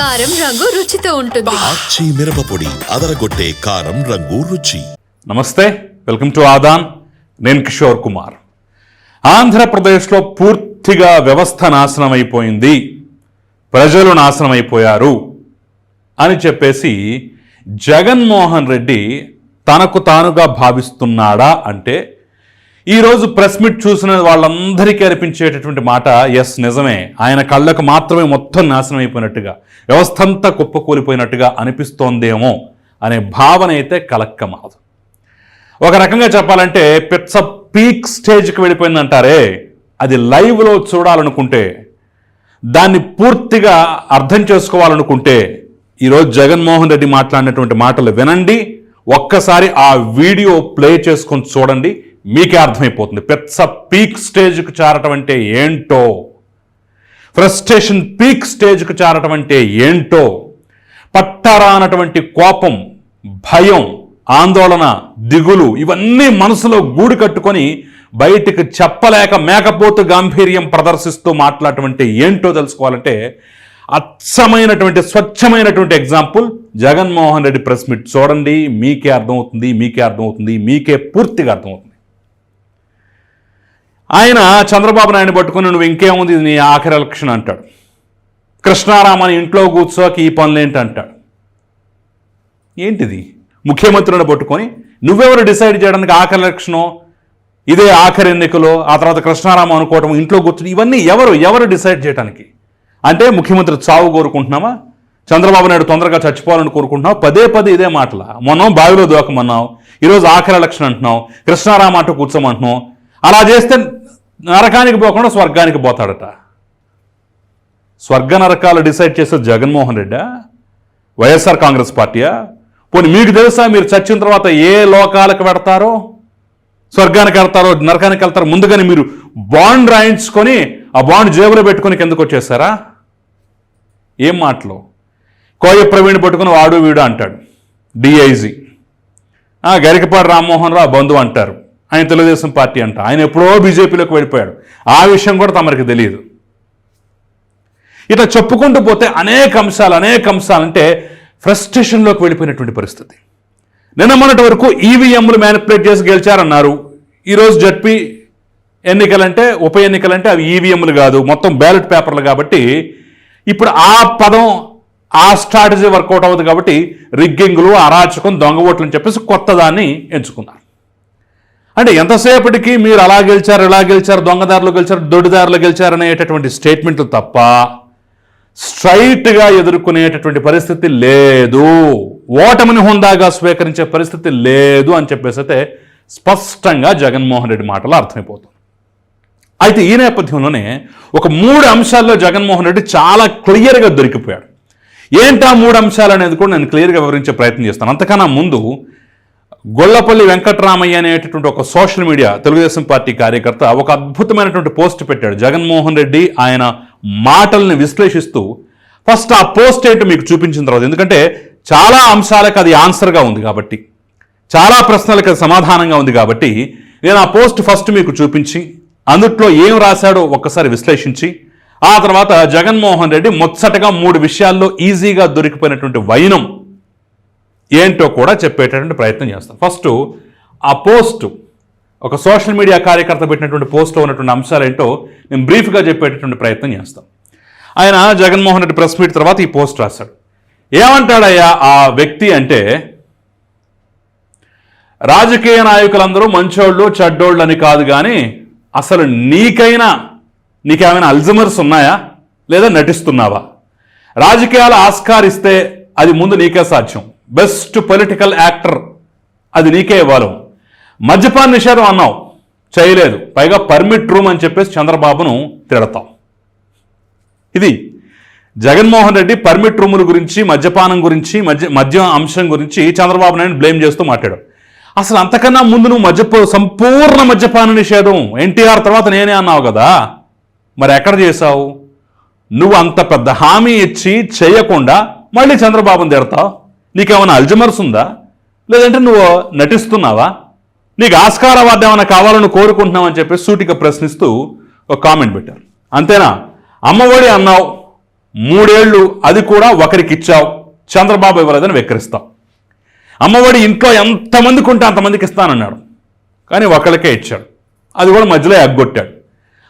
కారం రంగు రుచితో ఉంటుంది. ఆచి మిరపపొడి అదరగొట్టే కారం రంగు రుచి. నమస్తే వెల్కమ్ టు ఆదాన్. నేను కిషోర్ కుమార్. ఆంధ్రప్రదేశ్లో పూర్తిగా వ్యవస్థ నాశనం అయిపోయింది ప్రజలు నాశనం అయిపోయారు అని చెప్పేసి జగన్మోహన్ రెడ్డి తనకు తానుగా భావిస్తున్నాడా అంటే ఈరోజు ప్రెస్ మీట్ చూసిన వాళ్ళందరికీ అనిపించేటటువంటి మాట ఎస్ నిజమే. ఆయన కళ్ళకు మాత్రమే మొత్తం నాశనం అయిపోయినట్టుగా వ్యవస్థ అంతా కుప్పకూలిపోయినట్టుగా అనిపిస్తోందేమో అనే భావన అయితే కలక్కమాదు ఒక రకంగా చెప్పాలంటే పిచ్చ పీక్ స్టేజ్కి వెళ్ళిపోయిందంటారే. అది లైవ్లో చూడాలనుకుంటే దాన్ని పూర్తిగా అర్థం చేసుకోవాలనుకుంటే ఈరోజు జగన్మోహన్ రెడ్డి మాట్లాడినటువంటి మాటలు వినండి ఒక్కసారి ఆ వీడియో ప్లే చేసుకొని చూడండి. మీకే అర్థమైపోతుంది. పెద్ద పీక్ స్టేజ్కి చేరటం అంటే ఏంటో? ఫ్రస్ట్రేషన్ పీక్ స్టేజ్కి చేరటం అంటే ఏంటో? పట్టరానటువంటి కోపం భయం ఆందోళన దిగులు ఇవన్నీ మనసులో గూడు కట్టుకొని బయటికి చెప్పలేక మేకపోతు గాంభీర్యం ప్రదర్శిస్తూ మాట్లాడటం ఏంటో తెలుసుకోవాలంటే అచ్చమైనటువంటి స్వచ్ఛమైనటువంటి example Jaganmohan Reddy press meet చూడండి. మీకే అర్థమవుతుంది మీకే అర్థమవుతుంది మీకే పూర్తిగా అర్థమవుతుంది. ఆయన చంద్రబాబు నాయుడు పట్టుకుని నువ్వు ఇంకేముంది? ఇది నీ ఆఖరి ఎలక్షన్ అంటాడు. కృష్ణారామని ఇంట్లో కూర్చోకి ఈ పనులేంటి అంటాడు ఏంటిది? ముఖ్యమంత్రిని పట్టుకొని నువ్వెవరు డిసైడ్ చేయడానికి ఆఖరి ఎలక్షను ఇదే ఆఖరి ఎన్నికలో ఆ తర్వాత కృష్ణారామ అనుకోవటం ఇంట్లో కూర్చుని ఇవన్నీ ఎవరు ఎవరు డిసైడ్ చేయడానికి అంటే ముఖ్యమంత్రి చావు కోరుకుంటున్నామా? చంద్రబాబు నాయుడు తొందరగా చచ్చిపోవాలని కోరుకుంటున్నావు? పదే పదే ఇదే మాటల. మొన్న బావిలో దూకమన్నావు ఈరోజు ఆఖరి ఎలక్షన్ అంటున్నావు. కృష్ణారామ అంటూ కూర్చోమంటున్నావు. అలా చేస్తే నరకానికి పోకుండా స్వర్గానికి పోతాడట. స్వర్గ నరకాలు డిసైడ్ చేసేది జగన్మోహన్ రెడ్డా వైఎస్ఆర్ కాంగ్రెస్ పార్టీయా? పోనీ మీకు తెలుసా మీరు చచ్చిన తర్వాత ఏ లోకాలకు పెడతారో స్వర్గానికి వెళ్తారో నరకానికి వెళ్తారో? ముందుగానే మీరు బాండ్ రాయించుకొని ఆ బాండ్ జేబులో పెట్టుకొని కిందకు వచ్చేసారా? ఏం మాటలు? కోయ ప్రవీణ్ పట్టుకుని వాడు వీడు అంటాడు. డిఐజీ. గరికపాటి రామ్మోహన్ రావు బంధువు అంటారు. ఆయన తెలుగుదేశం పార్టీ అంట. ఆయన ఎప్పుడో బీజేపీలోకి వెళ్ళిపోయాడు. ఆ విషయం కూడా తమరికి తెలియదు. ఇట్లా చెప్పుకుంటూ పోతే అనేక అంశాలు అనేక అంశాలు అంటే ఫ్రస్ట్రేషన్లోకి వెళ్ళిపోయినటువంటి పరిస్థితి. నిన్న మొన్నటి వరకు ఈవీఎంలు మ్యానిపులేట్ చేసి గెలిచారన్నారు. ఈరోజు జడ్పీ ఎన్నికలంటే ఉప ఎన్నికలంటే అవి ఈవీఎంలు కాదు మొత్తం బ్యాలెట్ పేపర్లు కాబట్టి ఇప్పుడు ఆ పదం ఆ స్ట్రాటజీ వర్కౌట్ అవుతుంది కాబట్టి రిగ్గింగ్లు అరాచకం దొంగ ఓట్లు అని చెప్పేసి కొత్తదాన్ని ఎంచుకున్నారు. అంటే ఎంతసేపటికి మీరు అలా గెలిచారు ఇలా గెలిచారు దొంగదారులు గెలిచారు దొడ్డిదారులు గెలిచారు అనేటటువంటి స్టేట్మెంట్లు తప్ప స్ట్రైట్గా ఎదుర్కొనేటటువంటి పరిస్థితి లేదు. ఓటమిని హుందాగా స్వీకరించే పరిస్థితి లేదు అని చెప్పేసి అయితే స్పష్టంగా జగన్మోహన్ రెడ్డి మాటలు అర్థమైపోతుంది. అయితే ఈ నేపథ్యంలోనే ఒక మూడు అంశాల్లో జగన్మోహన్ రెడ్డి చాలా క్లియర్గా దొరికిపోయాడు. ఏంటా మూడు అంశాలు అనేది కూడా నేను క్లియర్గా వివరించే ప్రయత్నం చేస్తాను. అంతకన్నా ముందు గొల్లపల్లి వెంకట్రామయ్య అనేటటువంటి ఒక సోషల్ మీడియా తెలుగుదేశం పార్టీ కార్యకర్త ఒక అద్భుతమైనటువంటి పోస్ట్ పెట్టాడు. జగన్మోహన్ రెడ్డి ఆయన మాటల్ని విశ్లేషిస్తూ ఫస్ట్ ఆ పోస్ట్ ఏంటో మీకు చూపించిన తర్వాత ఎందుకంటే చాలా అంశాలకు అది ఆన్సర్గా ఉంది కాబట్టి చాలా ప్రశ్నలకు అది సమాధానంగా ఉంది కాబట్టి నేను ఆ పోస్ట్ ఫస్ట్ మీకు చూపించి అందుట్లో ఏం రాశాడో ఒక్కసారి విశ్లేషించి ఆ తర్వాత జగన్మోహన్ రెడ్డి ముచ్చటగా మూడు విషయాల్లో ఈజీగా దొరికిపోయినటువంటి వైనం ఏంటో కూడా చెప్పేటటువంటి ప్రయత్నం చేస్తాం. ఫస్ట్ ఆ పోస్ట్ ఒక సోషల్ మీడియా కార్యకర్త పెట్టినటువంటి పోస్ట్లో ఉన్నటువంటి అంశాలు ఏంటో నేను బ్రీఫ్గా చెప్పేటటువంటి ప్రయత్నం చేస్తాం. ఆయన జగన్మోహన్ రెడ్డి ప్రెస్ మీట్ తర్వాత ఈ పోస్ట్ రాశాడు. ఏమంటాడయ్యా ఆ వ్యక్తి అంటే రాజకీయ నాయకులందరూ మంచోళ్ళు చెడ్డోళ్ళు అని కాదు కానీ అసలు నీకైనా నీకేమైనా అల్జమర్స్ ఉన్నాయా? లేదా నటిస్తున్నావా? రాజకీయాలు ఆస్కారిస్తే అది ముందు నీకే సాధ్యం. బెస్ట్ పొలిటికల్ యాక్టర్ అది నీకే ఇవ్వాలి. మద్యపాన నిషేధం అన్నావు. చేయలేదు. పైగా పర్మిట్ రూమ్ అని చెప్పేసి చంద్రబాబును తిడతాం. ఇది జగన్మోహన్ రెడ్డి పర్మిట్ రూముల గురించి మద్యపానం గురించి మద్య మద్యం అంశం గురించి చంద్రబాబు నాయుడు బ్లేమ్ చేస్తూ మాట్లాడాడు. అసలు అంతకన్నా ముందు నువ్వు మద్యప సంపూర్ణ మద్యపాన నిషేధం ఎన్టీఆర్ తర్వాత నేనే అన్నావు కదా. మరి ఎక్కడ చేశావు? నువ్వు అంత పెద్ద హామీ ఇచ్చి చేయకుండా మళ్ళీ చంద్రబాబును తిడతావు? నీకేమైనా అల్జమర్స్ ఉందా? లేదంటే నువ్వు నటిస్తున్నావా? నీకు ఆస్కార్ అవార్డు ఏమైనా కావాలని కోరుకుంటున్నావు అని చెప్పి సూటిగా ప్రశ్నిస్తూ ఒక కామెంట్ పెట్టారు. అంతేనా? అమ్మఒడి అన్నావు మూడేళ్ళు అది కూడా ఒకరికి ఇచ్చావు చంద్రబాబు ఇవ్వలేదని వెక్కిరిస్తావు అమ్మఒడి ఇంట్లో ఎంతమందికి ఉంటే అంతమందికి ఇస్తానన్నాడు. కానీ ఒకరికే ఇచ్చాడు. అది కూడా మధ్యలో ఎగ్గొట్టాడు.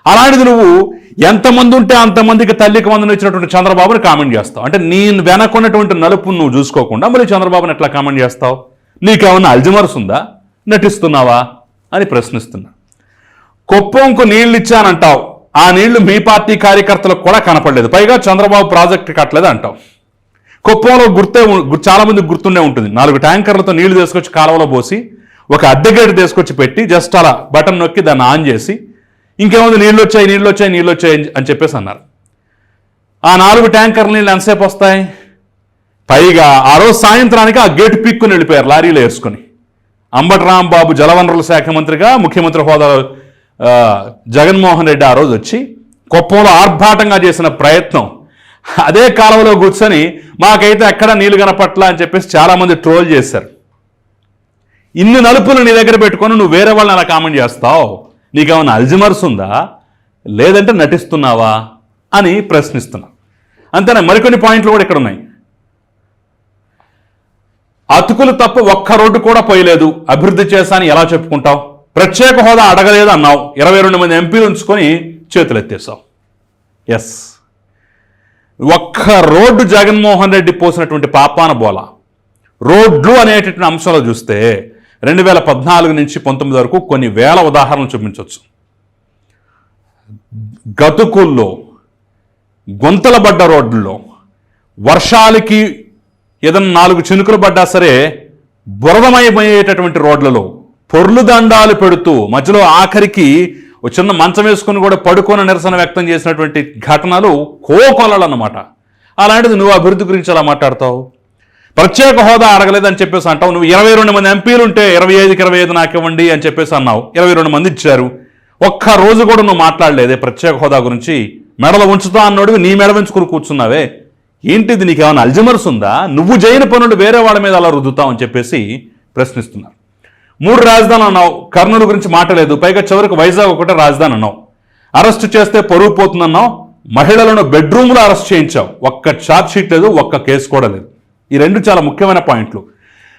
అలాంటిది నువ్వు ఎంతమంది ఉంటే అంతమందికి తల్లికి వందన ఇచ్చినటువంటి చంద్రబాబుని కామెంట్ చేస్తావు. అంటే నీ వెనకున్నటువంటి నలుపును నువ్వు చూసుకోకుండా మళ్ళీ చంద్రబాబుని ఎట్లా కామెంట్ చేస్తావు? నీకేమన్నా అల్జమర్స్ ఉందా? నటిస్తున్నావా? అని ప్రశ్నిస్తున్నా. కుప్పంకు నీళ్ళు ఇచ్చానంటావు ఆ నీళ్ళు మీ పార్టీ కార్యకర్తలకు కూడా కనపడలేదు. పైగా చంద్రబాబు ప్రాజెక్ట్ కట్టలేదు అంటావు. కుప్పంలో గుర్తే చాలామంది చాలా మందికి గుర్తుండే ఉంటుంది. నాలుగు ట్యాంకర్లతో నీళ్ళు తీసుకొచ్చి కాలువలో పోసి ఒక అద్దెగేటు తీసుకొచ్చి పెట్టి జస్ట్ అలా బటన్ నొక్కి దాన్ని ఆన్ చేసి ఇంకేముంది? నీళ్ళు వచ్చాయి నీళ్ళు వచ్చాయి నీళ్ళు వచ్చాయి అని చెప్పేసి అన్నారు. ఆ నాలుగు ట్యాంకర్ల నీళ్ళు ఎంతసేపు వస్తాయి? పైగా ఆ రోజు సాయంత్రానికి ఆ గేటు పిక్కుని వెళ్ళిపోయారు లారీలో వేసుకొని అంబటి రాంబాబు జలవనరుల శాఖ మంత్రిగా ముఖ్యమంత్రి హోదా జగన్మోహన్ రెడ్డి ఆ రోజు వచ్చి కుప్పంలో ఆర్భాటంగా చేసిన ప్రయత్నం. అదే కాలంలో కూర్చొని మాకైతే ఎక్కడ నీళ్ళు కనపట్ల అని చెప్పేసి చాలామంది ట్రోల్ చేశారు. ఇన్ని నలుపులు నీ దగ్గర పెట్టుకొని నువ్వు వేరే వాళ్ళని అలా కామెంట్ చేస్తావు? నీకేమైనా అల్జిమర్స్ ఉందా? లేదంటే నటిస్తున్నావా? అని ప్రశ్నిస్తున్నా. అంతేనా? మరికొన్ని పాయింట్లు కూడా ఇక్కడ ఉన్నాయి. అతుకులు తప్ప ఒక్క రోడ్డు కూడా పోయలేదు. అభివృద్ధి చేశాని ఎలా చెప్పుకుంటావు? ప్రత్యేక హోదా అడగలేదు అన్నావు. ఇరవై రెండు మంది ఎంపీలు ఉంచుకొని చేతులు ఎత్తేసావు ఎస్ ఒక్క రోడ్డు జగన్మోహన్ రెడ్డి పోసినటువంటి పాపాన బోల. రోడ్లు అనేటటువంటి అంశంలో చూస్తే రెండు వేల పద్నాలుగు నుంచి పంతొమ్మిది వరకు కొన్ని వేల ఉదాహరణలు చూపించవచ్చు గతుకుల్లో గుంతల పడ్డ రోడ్లలో వర్షాలకి ఏదైనా నాలుగు చినుకులు పడ్డా సరే బురదమయమయ్యేటటువంటి రోడ్లలో పొర్లు దండాలు పెడుతూ మధ్యలో ఆఖరికి చిన్న మంచం వేసుకుని కూడా పడుకొని నిరసన వ్యక్తం చేసినటువంటి ఘటనలు కోకొలలు అన్నమాట. అలాంటిది నువ్వు అభివృద్ధి గురించి అలా మాట్లాడతావు? ప్రత్యేక హోదా అడగలేదని చెప్పేసి అంటావు. నువ్వు ఇరవై రెండు మంది ఎంపీలు ఉంటే ఇరవై ఐదుకి ఇరవై ఐదు నాకు ఇవ్వండి అని చెప్పేసి అన్నావు. ఇరవై రెండు మంది ఇచ్చారు. ఒక్క రోజు కూడా నువ్వు మాట్లాడలేదే ప్రత్యేక హోదా గురించి. మెడలో ఉంచుతా అన్నోడివి నీ మెడ ఉంచుకుని కూర్చున్నావే. ఏంటిది నీకేమైనా అల్జమర్స్ ఉందా? నువ్వు చేయని పనులు వేరే వాళ్ళ మీద అలా రుద్దుతావు అని చెప్పేసి ప్రశ్నిస్తున్నారు. మూడు రాజధాని అన్నావు. కర్నూలు గురించి మాట్లాడలేదు. పైగా చివరికి వైజాగ్ ఒకటే రాజధాని అన్నావు. అరెస్ట్ చేస్తే పరుగు పోతుందన్నావు. మహిళలను బెడ్రూమ్లో అరెస్ట్ చేయించావు. ఒక్క ఛార్జ్ షీట్ లేదు ఒక్క కేసు కూడా లేదు. ఈ రెండు చాలా ముఖ్యమైన పాయింట్లు.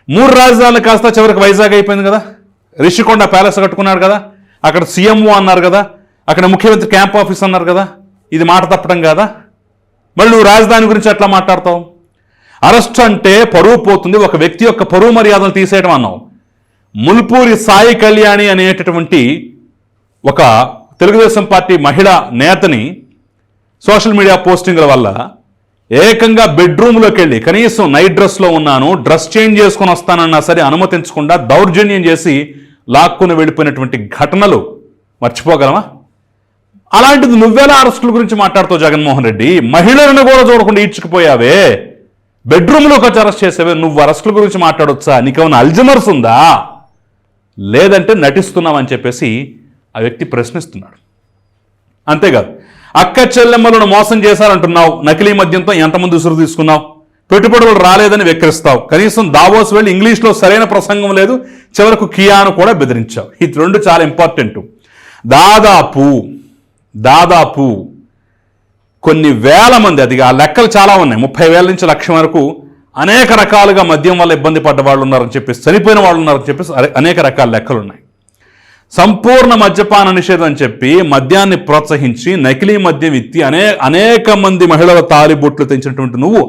మూడు రాజధానులు కాస్త చివరికి వైజాగ్ అయిపోయింది కదా? రిషికొండ ప్యాలెస్ కట్టుకున్నాడు కదా? అక్కడ సీఎంఓ అన్నారు కదా? అక్కడ ముఖ్యమంత్రి క్యాంప్ ఆఫీస్ అన్నారు కదా? ఇది మాట తప్పడం కాదా? మళ్ళీ నువ్వు రాజధాని గురించి ఎట్లా మాట్లాడతావు? అరెస్ట్ అంటే పరువు పోతుంది ఒక వ్యక్తి యొక్క పరువు మర్యాదలు తీసేయడం అన్నావు. ముల్పూరి సాయి కళ్యాణి అనేటటువంటి ఒక తెలుగుదేశం పార్టీ మహిళా నేతని సోషల్ మీడియా పోస్టింగ్ల వల్ల ఏకంగా బెడ్రూమ్లోకి వెళ్ళి కనీసం నైట్ డ్రెస్లో ఉన్నాను డ్రెస్ చేంజ్ చేసుకొని వస్తానన్నా సరే అనుమతించకుండా దౌర్జన్యం చేసి లాక్కుని వెళ్ళిపోయినటువంటి ఘటనలు మర్చిపోగలమా? అలాంటిది నువ్వేలా అరెస్టుల గురించి మాట్లాడుతావు జగన్మోహన్ రెడ్డి? మహిళలను కూడా చూడకుండా ఈడ్చుకుపోయావే. బెడ్రూమ్లోకి వచ్చి అరెస్ట్ చేసావే. నువ్వు అరెస్టుల గురించి మాట్లాడొచ్చా? నీకేమైనా అల్జమర్స్ ఉందా? లేదంటే నటిస్తున్నావని చెప్పేసి ఆ వ్యక్తి ప్రశ్నిస్తున్నాడు. అంతేకాదు అక్క చెల్లెమ్మలను మోసం చేశారంటున్నావు. నకిలీ మద్యంతో ఎంతమంది ఉసురు తీసుకున్నావు? పెట్టుబడులు రాలేదని వెక్కిరిస్తావు. కనీసం దావోస్ వెళ్ళి ఇంగ్లీష్లో సరైన ప్రసంగం లేదు. చివరకు కియాను కూడా బెదిరించావు. ఇది రెండు చాలా ఇంపార్టెంట్ దాదాపు దాదాపు కొన్ని వేల మంది అది ఆ లెక్కలు చాలా ఉన్నాయి. ముప్పై వేల నుంచి లక్ష వరకు అనేక రకాలుగా మద్యం వల్ల ఇబ్బంది పడ్డ వాళ్ళు ఉన్నారని చెప్పేసి చనిపోయిన వాళ్ళు ఉన్నారని చెప్పేసి అనేక రకాల లెక్కలు ఉన్నాయి. సంపూర్ణ మద్యపాన నిషేధం అని చెప్పి మద్యాన్ని ప్రోత్సహించి నకిలీ మద్యం ఇత్తి అనే అనేక మంది మహిళల తాలిబొట్లు తెంచినటువంటి నువ్వు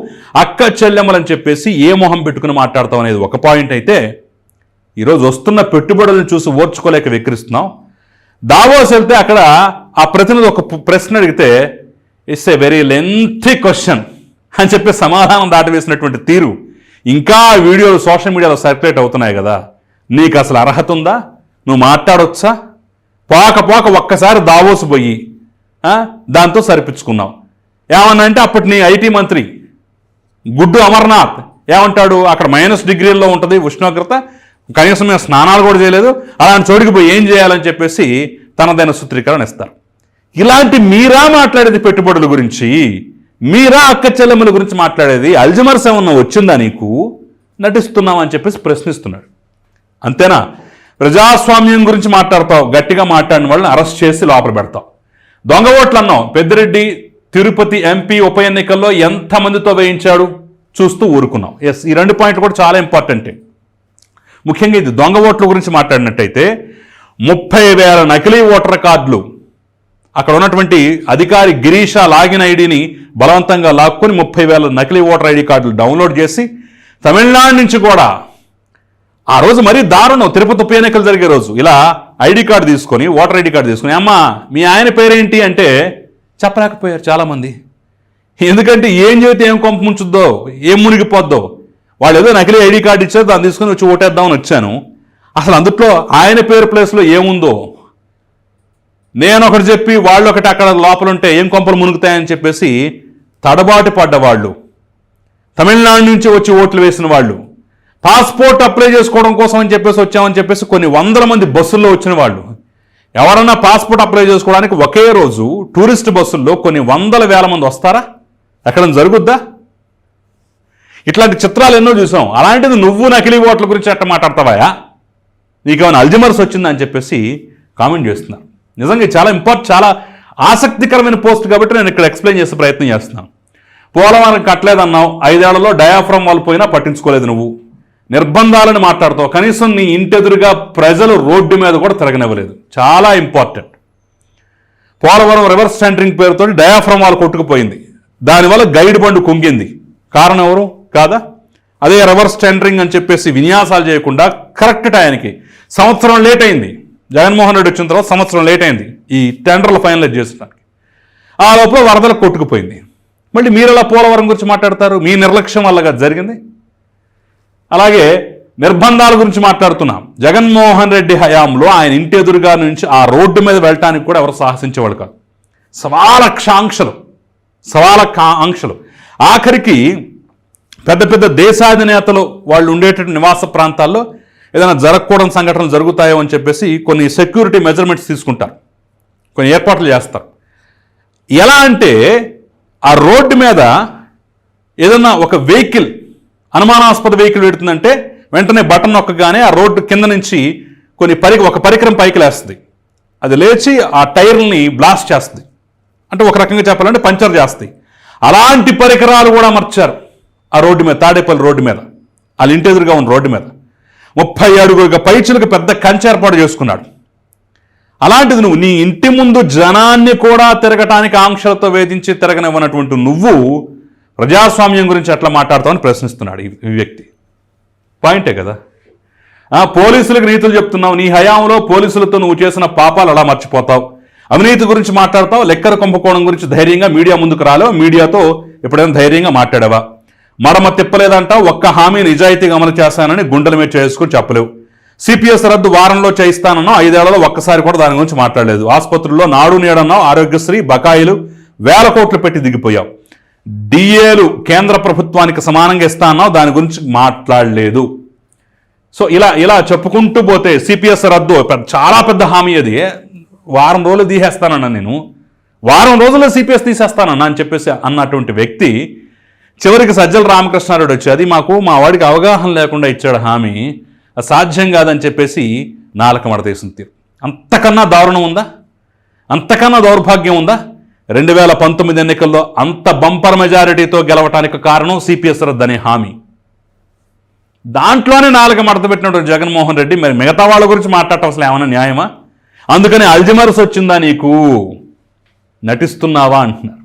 అక్క చెల్లెమ్మలని చెప్పేసి ఏ మొహం పెట్టుకుని మాట్లాడతావు అనేది ఒక పాయింట్ అయితే ఈరోజు వస్తున్న పెట్టుబడులను చూసి ఓర్చుకోలేక విక్రిస్తున్నాం దావోస్ వెళ్తే అక్కడ ఆ ప్రతినిధి ఒక ప్రశ్న అడిగితే it's a very lengthy question అని చెప్పి సమాధానం దాటవేసినటువంటి తీరు. ఇంకా వీడియోలు సోషల్ మీడియాలో సర్క్యులేట్ అవుతున్నాయి కదా. నీకు అసలు అర్హత ఉందా? నువ్వు మాట్లాడొచ్చా? పోక పోక ఒక్కసారి దావోసు పోయి దాంతో సరిపించుకున్నావు. ఏమన్నా అంటే అప్పటి నీ ఐటీ మంత్రి గుడ్డు అమర్నాథ్ ఏమంటాడు? అక్కడ మైనస్ డిగ్రీల్లో ఉంటుంది ఉష్ణోగ్రత కనీసం మేము స్నానాలు కూడా చేయలేదు అలాంటి చోటికి పోయి ఏం చేయాలని చెప్పేసి తనదైన సూత్రీకరణ ఇస్తారు. ఇలాంటి మీరా మాట్లాడేది పెట్టుబడుల గురించి మీరా అక్క చెల్లెమ్మల గురించి మాట్లాడేది అల్జమర్స్ ఏమన్నా వచ్చిందా నీకు? నటిస్తున్నావు అని చెప్పేసి ప్రశ్నిస్తున్నాడు. అంతేనా? ప్రజాస్వామ్యం గురించి మాట్లాడతావు గట్టిగా మాట్లాడిన వాళ్ళని అరెస్ట్ చేసి లోపల పెడతావు. దొంగ ఓట్లు అన్నావు పెద్దిరెడ్డి తిరుపతి ఎంపీ ఉప ఎన్నికల్లో ఎంతమందితో వేయించాడు? చూస్తూ ఊరుకున్నాం ఎస్ ఈ రెండు పాయింట్లు కూడా చాలా ఇంపార్టెంటే ముఖ్యంగా ఇది దొంగ ఓట్ల గురించి మాట్లాడినట్టయితే ముప్పై వేల నకిలీ ఓటర్ కార్డులు అక్కడ ఉన్నటువంటి అధికారి గిరీష లాగిన్ ఐడిని బలవంతంగా లాక్కొని ముప్పై వేల నకిలీ ఓటర్ ఐడి కార్డులు డౌన్లోడ్ చేసి తమిళనాడు నుంచి కూడా ఆ రోజు మరీ దారుణం. తిరుపతి ఉప ఎన్నికలు జరిగే రోజు. ఇలా ఐడి కార్డు తీసుకొని ఓటర్ ఐడి కార్డు తీసుకొని అమ్మా మీ ఆయన పేరేంటి అంటే చెప్పలేకపోయారు చాలామంది. ఎందుకంటే ఏం చేస్తే ఏం కొంప ముంచుద్దో ఏం మునిగిపోద్దో వాళ్ళు ఏదో నకిలీ ఐడి కార్డు ఇచ్చారు దాన్ని తీసుకొని వచ్చి ఓటేద్దామని వచ్చాను. అసలు అందుట్లో ఆయన పేరు ప్లేస్లో ఏముందో? నేను ఒకటి చెప్పి వాళ్ళు ఒకటి అక్కడ లోపల ఉంటే ఏం కొంపలు మునుగుతాయని చెప్పేసి తడబాటు పడ్డవాళ్ళు. తమిళనాడు నుంచి వచ్చి ఓట్లు వేసిన వాళ్ళు. పాస్పోర్ట్ అప్లై చేసుకోవడం కోసం అని చెప్పేసి వచ్చామని చెప్పేసి కొన్ని వందల మంది బస్సుల్లో వచ్చిన వాళ్ళు. ఎవరన్నా పాస్పోర్ట్ అప్లై చేసుకోవడానికి ఒకే రోజు టూరిస్ట్ బస్సుల్లో కొన్ని వందల వేల మంది వస్తారా? ఎక్కడ జరుగుద్దా? ఇట్లాంటి చిత్రాలు ఎన్నో చూసాం. అలాంటిది నువ్వు నకిలీ ఓట్ల గురించి అట్ట మాట్లాడతావాయా? నీకేమైనా అల్జిమర్స్ వచ్చిందా అని చెప్పేసి కామెంట్ చేస్తున్నారు నిజంగా చాలా ఇంపార్ట్ చాలా ఆసక్తికరమైన పోస్ట్ కాబట్టి నేను ఇక్కడ ఎక్స్ప్లెయిన్ చేసే ప్రయత్నం చేస్తున్నాను పోలవరం కట్టలేదన్నావు. ఐదేళ్ళలో డయాఫ్రమ్ వాళ్ళు పోయినా పట్టించుకోలేదు నువ్వు. నిర్బంధాలను మాట్లాడతావు. కనీసం నీ ఇంటెదురుగా ప్రజలు రోడ్డు మీద కూడా తిరగనివ్వలేదు. చాలా ఇంపార్టెంట్. పోలవరం రివర్స్ సెంటరింగ్ పేరుతో డయాఫ్రమ్ వాళ్ళు కొట్టుకుపోయింది. దానివల్ల గైడ్ బండు కుంగింది. కారణం ఎవరు? కాదా? అదే రివర్స్ టెండరింగ్ అని చెప్పేసి విన్యాసాలు చేయకుండా కరెక్ట్ టైంకి సంవత్సరం లేట్ అయింది. జగన్మోహన్ రెడ్డి వచ్చిన తర్వాత సంవత్సరం లేట్ అయింది. ఈ టెండర్లు ఫైనలైజ్ చేసడానికి ఆ లోపల వరదలు కొట్టుకుపోయింది. మళ్ళీ మీరు అలా పోలవరం గురించి మాట్లాడతారు? మీ నిర్లక్ష్యం వల్లగా జరిగింది? అలాగే నిర్బంధాల గురించి మాట్లాడుతున్నాం. జగన్మోహన్ రెడ్డి హయాంలో ఆయన ఇంటి ఎదురుగా నుంచి ఆ రోడ్డు మీద వెళ్ళటానికి కూడా ఎవరు సాహసించేవాళ్ళు కాదు. సవాలక్షాంక్షలు ఆంక్షలు ఆంక్షలు ఆఖరికి పెద్ద పెద్ద దేశాధినేతలు వాళ్ళు ఉండేటటువంటి నివాస ప్రాంతాల్లో ఏదైనా జరగకూడని సంఘటనలు జరుగుతాయో అని చెప్పేసి కొన్ని సెక్యూరిటీ మెజర్మెంట్స్ తీసుకుంటారు. కొన్ని ఏర్పాట్లు చేస్తారు. ఎలా అంటే ఆ రోడ్డు మీద ఏదన్నా ఒక వెహికల్ అనుమానాస్పద వెహికల్ పెడుతుందంటే వెంటనే బటన్ నొక్కగానే ఆ రోడ్డు కింద నుంచి కొన్ని పరి ఒక పరికరం పైకి లేస్తుంది. అది లేచి ఆ టైర్ని బ్లాస్ట్ చేస్తుంది. అంటే ఒక రకంగా చెప్పాలంటే పంచర్ చేస్తాయి అలాంటి పరికరాలు కూడా అమర్చారు ఆ రోడ్డు మీద తాడేపల్లి రోడ్డు మీద. వాళ్ళ ఇంటి ఎదురుగా ఉన్న రోడ్డు మీద. ముప్పై అడుగుల పైచులకు పెద్ద కంచె ఏర్పాటు చేసుకున్నాడు. అలాంటిది నువ్వు నీ ఇంటి ముందు జనాన్ని కూడా తిరగటానికి ఆంక్షలతో వేధించి తిరగనివ్వనటువంటి నువ్వు ప్రజాస్వామ్యం గురించి ఎట్లా మాట్లాడతావని ప్రశ్నిస్తున్నాడు ఈ వ్యక్తి. పాయింటే కదా? ఆ, పోలీసులకు నీతులు చెప్తున్నావు. నీ హయాంలో పోలీసులతో నువ్వు చేసిన పాపాలు అలా మర్చిపోతావు? అవినీతి గురించి మాట్లాడతావు? లెక్కర కుంభకోణం గురించి ధైర్యంగా మీడియా ముందుకు రాలేవు? మీడియాతో ఎప్పుడైనా ధైర్యంగా మాట్లాడావా? మడమ తిప్పలేదంటావు? ఒక్క హామీ నిజాయితీగా అమలు చేశానని గుండెల మీద చేసుకుని చెప్పలేవు. సిపిఎస్ రద్దు వారంలో చేయిస్తానన్నా ఐదేళ్ళలో ఒక్కసారి కూడా దాని గురించి మాట్లాడలేదు. ఆసుపత్రుల్లో నాడు నేడన్నావు ఆరోగ్యశ్రీ బకాయిలు వేల కోట్లు పెట్టి దిగిపోయావు. డిఏలు కేంద్ర ప్రభుత్వానికి సమానంగా ఇస్తా అన్నావు దాని గురించి మాట్లాడలేదు. సో ఇలా ఇలా చెప్పుకుంటూ పోతే సిపిఎస్ రద్దు చాలా పెద్ద హామీ అది. వారం రోజులు తీసేస్తానన్నా నేను. వారం రోజుల్లో సిపిఎస్ తీసేస్తానన్నా అని చెప్పేసి అన్నటువంటి వ్యక్తి చివరికి సజ్జల రామకృష్ణారెడ్డి వచ్చి అది మాకు మా వాడికి అవగాహన లేకుండా ఇచ్చాడు హామీ. అది సాధ్యం కాదని చెప్పేసి నాలుక మడతేసింది తీరు. అంతకన్నా దారుణం ఉందా? అంతకన్నా దౌర్భాగ్యం ఉందా? రెండు వేల పంతొమ్మిది ఎన్నికల్లో అంత బంపర్ మెజారిటీతో గెలవటానికి కారణం సిపిఎస్ రద్దు హామీ. దాంట్లోనే నాలుగు మడత పెట్టినటువంటి జగన్మోహన్ రెడ్డి మరి మిగతా వాళ్ళ గురించి మాట్లాడటం అసలు ఏమైనా న్యాయమా? అందుకని అల్జిమర్స్ వచ్చిందా నీకు? నటిస్తున్నావా అంటున్నారు.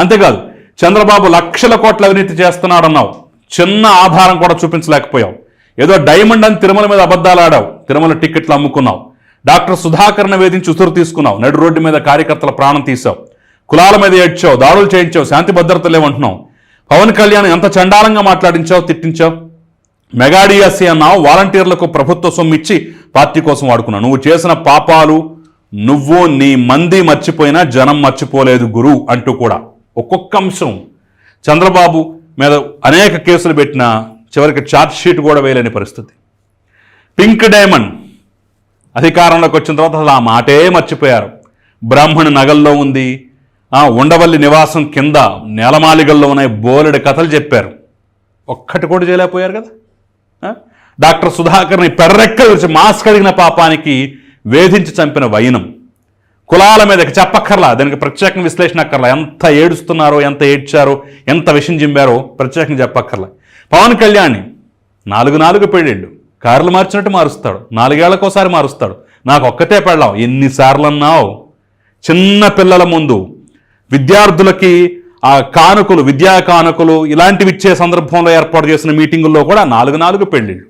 అంతేకాదు చంద్రబాబు లక్షల కోట్ల అవినీతి చేస్తున్నాడన్నావు. చిన్న ఆధారం కూడా చూపించలేకపోయావు. ఏదో డైమండ్ అని తిరుమల మీద అబద్ధాలు ఆడావు. తిరుమల టిక్కెట్లు అమ్ముకున్నావు. డాక్టర్ సుధాకర్ను వేధించి ఉసురు తీసుకున్నావు. నడు రోడ్డు మీద కార్యకర్తల ప్రాణం తీసావు. కులాల మీద ఏడ్చావు దాడులు చేయించావు శాంతి భద్రత లేవంటున్నావు పవన్ కళ్యాణ్ ఎంత చండాలంగా మాట్లాడించావు తిట్టించావు? మెగాడిఎస్సీ అన్నావు వాలంటీర్లకు ప్రభుత్వ సొమ్ము ఇచ్చి పార్టీ కోసం వాడుకున్నావు. నువ్వు చేసిన పాపాలు నువ్వు నీ మంది మర్చిపోయినా జనం మర్చిపోలేదు గురు అంటూ కూడా. ఒక్కొక్క అంశం. చంద్రబాబు మీద అనేక కేసులు పెట్టినా చివరికి ఛార్జ్ షీట్ కూడా వేయలేని పరిస్థితి. పింక్ డైమండ్ అధికారంలోకి వచ్చిన తర్వాత అసలు ఆ మాటే మర్చిపోయారు. బ్రాహ్మణ నగల్లో ఉంది ఉండవల్లి నివాసం కింద నేలమాలిగల్లో ఉన్న బోలెడు కథలు చెప్పారు. ఒక్కటి కూడా చేయలేకపోయారు కదా? డాక్టర్ సుధాకర్ని పెర్రెక్క విరిచి మాస్క్ అడిగిన పాపానికి వేధించి చంపిన వైనం. కులాల మీద చెప్పక్కర్లా దానికి ప్రత్యేకంగా విశ్లేషణ అక్కర్లా ఎంత ఏడుస్తున్నారో ఎంత ఏడ్చారో ఎంత విషం జింబారో ప్రత్యేకంగా చెప్పక్కర్లా. పవన్ కళ్యాణ్ నాలుగు నాలుగు పెళ్ళిళ్ళు. కార్లు మార్చినట్టు మారుస్తాడు. నాలుగేళ్ళకోసారి మారుస్తాడు. నాకు ఒక్కతే పెళ్ళాం. ఎన్నిసార్లు అన్నావు చిన్న పిల్లల ముందు విద్యార్థులకి ఆ కానుకలు విద్యా కానుకలు ఇలాంటివి ఇచ్చే సందర్భంలో ఏర్పాటు చేసిన మీటింగుల్లో కూడా నాలుగు నాలుగు పెళ్ళిళ్ళు.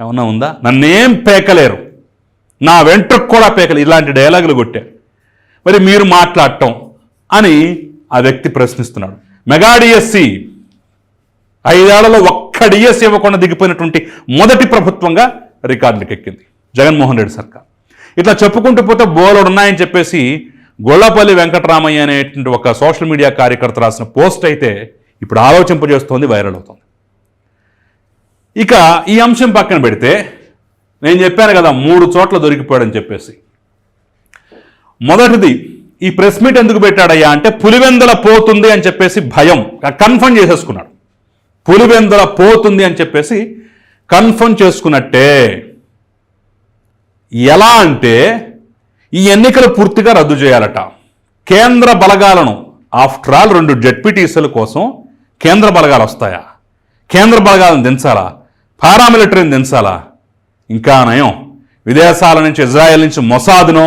ఏమన్నా ఉందా? నన్నేం పేకలేరు. నా వెంట్రుకు కూడా పేకలు ఇలాంటి డైలాగులు కొట్టారు మరి మీరు మాట్లాడటం అని ఆ వ్యక్తి ప్రశ్నిస్తున్నాడు. మెగా డిఎస్సి ఐదేళ్ళలో ఒక్క డిఎస్సి ఇవ్వకుండా దిగిపోయినటువంటి మొదటి ప్రభుత్వంగా రికార్డులకు ఎక్కింది జగన్మోహన్ రెడ్డి సర్కార్. ఇట్లా చెప్పుకుంటూ పోతే బోలెడు ఉన్నాయని చెప్పేసి గొల్లపల్లి వెంకటరామయ్య అనేటువంటి ఒక సోషల్ మీడియా కార్యకర్త రాసిన పోస్ట్ అయితే ఇప్పుడు ఆలోచింపజేస్తోంది వైరల్ అవుతుంది. ఇక ఈ అంశం పక్కన పెడితే నేను చెప్పాను కదా మూడు చోట్ల దొరికిపోయాడని చెప్పేసి. మొదటిది ఈ ప్రెస్ మీట్ ఎందుకు పెట్టాడయ్యా అంటే పులివెందల పోతుంది అని చెప్పేసి భయం కన్ఫర్మ్ చేసేసుకున్నాడు. పులివెందల పోతుంది అని చెప్పేసి కన్ఫర్మ్ చేసుకున్నట్టే ఎలా అంటే ఈ ఎన్నికలు పూర్తిగా రద్దు చేయాలట. కేంద్ర బలగాలను ఆఫ్టర్ ఆల్ రెండు జడ్పీటీసీల కోసం కేంద్ర బలగాలు వస్తాయా? కేంద్ర బలగాలను దించాలా? పారామిలిటరీని దించాలా? ఇంకా నయం. విదేశాల నుంచి ఇజ్రాయెల్ నుంచి మొసాద్నో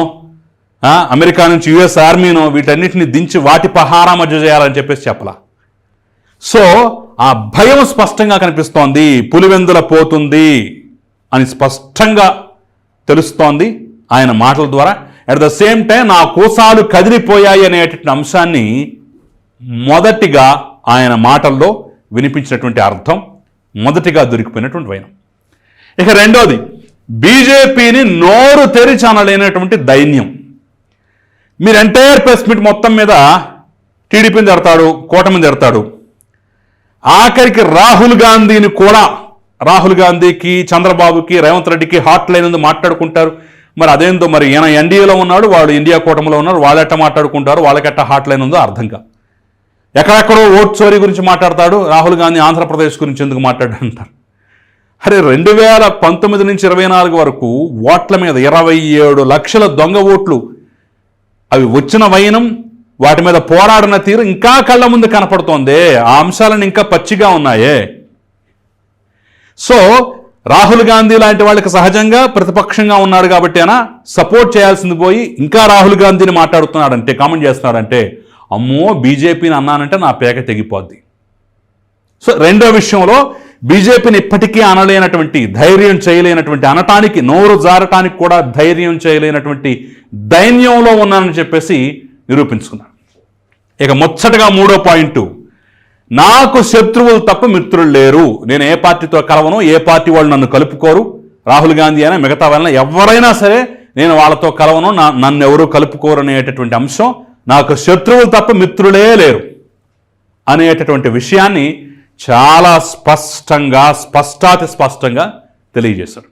అమెరికా నుంచి యుఎస్ ఆర్మీనో వీటన్నిటిని దించి వాటి పహారా మధ్య చేయాలని చెప్పేసి చెప్పలా. సో ఆ భయం స్పష్టంగా కనిపిస్తోంది. పులివెందుల పోతుంది అని స్పష్టంగా తెలుస్తోంది ఆయన మాటల ద్వారా. అట్ ద సేమ్ టైం నా కోసాలు కదిలిపోయాయి అనేటువంటి అంశాన్ని మొదటిగా ఆయన మాటల్లో వినిపించినటువంటి అర్థం మొదటిగా దొరికిపోయినటువంటి వైనం. ఇక రెండోది బీజేపీని నోరు తెరిచి అనలేనటువంటి దైన్యం. మీరు ఎంటైర్ ప్రెస్ మీట్ మొత్తం మీద టీడీపీని తిడతాడు కూటమిని తిడతాడు ఆఖరికి రాహుల్ గాంధీని కూడా రాహుల్ గాంధీకి చంద్రబాబుకి రేవంత్ రెడ్డికి హాట్ లైన్ ఉంది మాట్లాడుకుంటారు. మరి అదేందో మరి ఈయన ఎన్డీఏలో ఉన్నాడు వాడు ఇండియా కూటమిలో ఉన్నారు వాళ్ళెట్ట మాట్లాడుకుంటారు వాళ్ళకెట్ట హాట్ లైన్ ఉందో అర్థం కాదు. ఎక్కడెక్కడో ఓట్ చోరీ గురించి మాట్లాడతాడు రాహుల్ గాంధీ ఆంధ్రప్రదేశ్ గురించి ఎందుకు మాట్లాడంటారు? అరే రెండు వేల పంతొమ్మిది నుంచి ఇరవై నాలుగు వరకు ఓట్ల మీద ఇరవై ఏడు లక్షల దొంగ ఓట్లు అవి వచ్చిన వైనం వాటి మీద పోరాడిన తీరు ఇంకా కళ్ళ ముందు కనపడుతోంది ఆ అంశాలను ఇంకా పచ్చిగా ఉన్నాయే. సో రాహుల్ గాంధీ లాంటి వాళ్ళకి సహజంగా ప్రతిపక్షంగా ఉన్నాడు కాబట్టి అయినా సపోర్ట్ చేయాల్సింది పోయి ఇంకా రాహుల్ గాంధీని మాట్లాడుతున్నాడంటే కామెంట్ చేస్తున్నాడంటే అమ్మో బీజేపీని అన్నానంటే నా పేక తెగిపోద్ది. సో రెండో విషయంలో బీజేపీని ఇప్పటికీ అనలేనటువంటి ధైర్యం చేయలేనటువంటి అనటానికి నోరు జారటానికి కూడా ధైర్యం చేయలేనటువంటి దైన్యంలో ఉన్నానని చెప్పేసి నిరూపించుకున్నాను. ఇక ముచ్చటగా మూడో పాయింట్. నాకు శత్రువులు తప్ప మిత్రులు లేరు. నేను ఏ పార్టీతో కలవను ఏ పార్టీ వాళ్ళు నన్ను కలుపుకోరు. రాహుల్ గాంధీ అయినా మిగతా వలన ఎవరైనా సరే నేను వాళ్ళతో కలవను నా నన్ను ఎవరు కలుపుకోరు అనేటటువంటి అంశం. నాకు శత్రువులు తప్ప మిత్రులే లేరు అనేటటువంటి విషయాన్ని చాలా స్పష్టంగా స్పష్టాతి స్పష్టంగా తెలియజేశారు.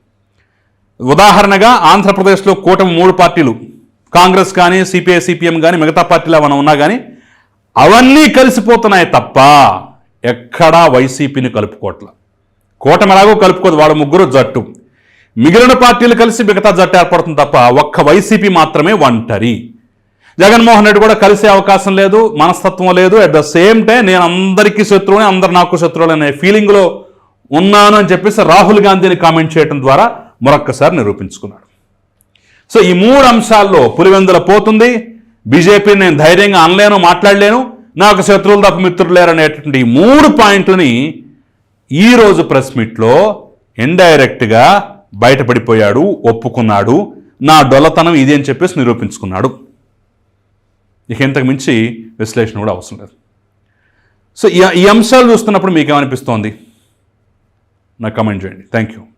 ఉదాహరణగా ఆంధ్రప్రదేశ్లో కూటమి మూడు పార్టీలు. కాంగ్రెస్ కానీ సిపిఐ సిపిఎం కానీ మిగతా పార్టీలు ఏమైనా ఉన్నా కానీ అవన్నీ కలిసిపోతున్నాయి తప్ప ఎక్కడా వైసీపీని కలుపుకోవట్ల. కూటమి ఎలాగో కలుపుకోదు వాళ్ళ ముగ్గురు జట్టు. మిగిలిన పార్టీలు కలిసి మిగతా జట్టు ఏర్పడుతుంది తప్ప ఒక్క వైసీపీ మాత్రమే ఒంటరి. జగన్మోహన్ రెడ్డి కూడా కలిసే అవకాశం లేదు మనస్తత్వం లేదు. అట్ ద సేమ్ టైం నేను అందరికీ శత్రువుని అందరు నాకు శత్రువులు అనే ఫీలింగ్లో ఉన్నాను అని చెప్పేసి రాహుల్ గాంధీని కామెంట్ చేయడం ద్వారా మరొక్కసారి నిరూపించుకున్నాడు. సో ఈ మూడు అంశాల్లో పులివెందుల పోతుంది. బీజేపీని నేను ధైర్యంగా అనలేను మాట్లాడలేను. నాకు శత్రువులు తప్ప మిత్రులు లేరనేటువంటి ఈ మూడు పాయింట్లని ఈరోజు ప్రెస్ మీట్లో ఇండైరెక్ట్గా బయటపడిపోయాడు ఒప్పుకున్నాడు. నా డొలతనం ఇది అని చెప్పేసి నిరూపించుకున్నాడు. ఇక ఇంతకు మించి విశ్లేషణ కూడా అవసరం లేదు. సో ఈ ఈ అంశాలు చూస్తున్నప్పుడు మీకు ఏమనిపిస్తోంది నాకు కమెంట్ చేయండి. Thank you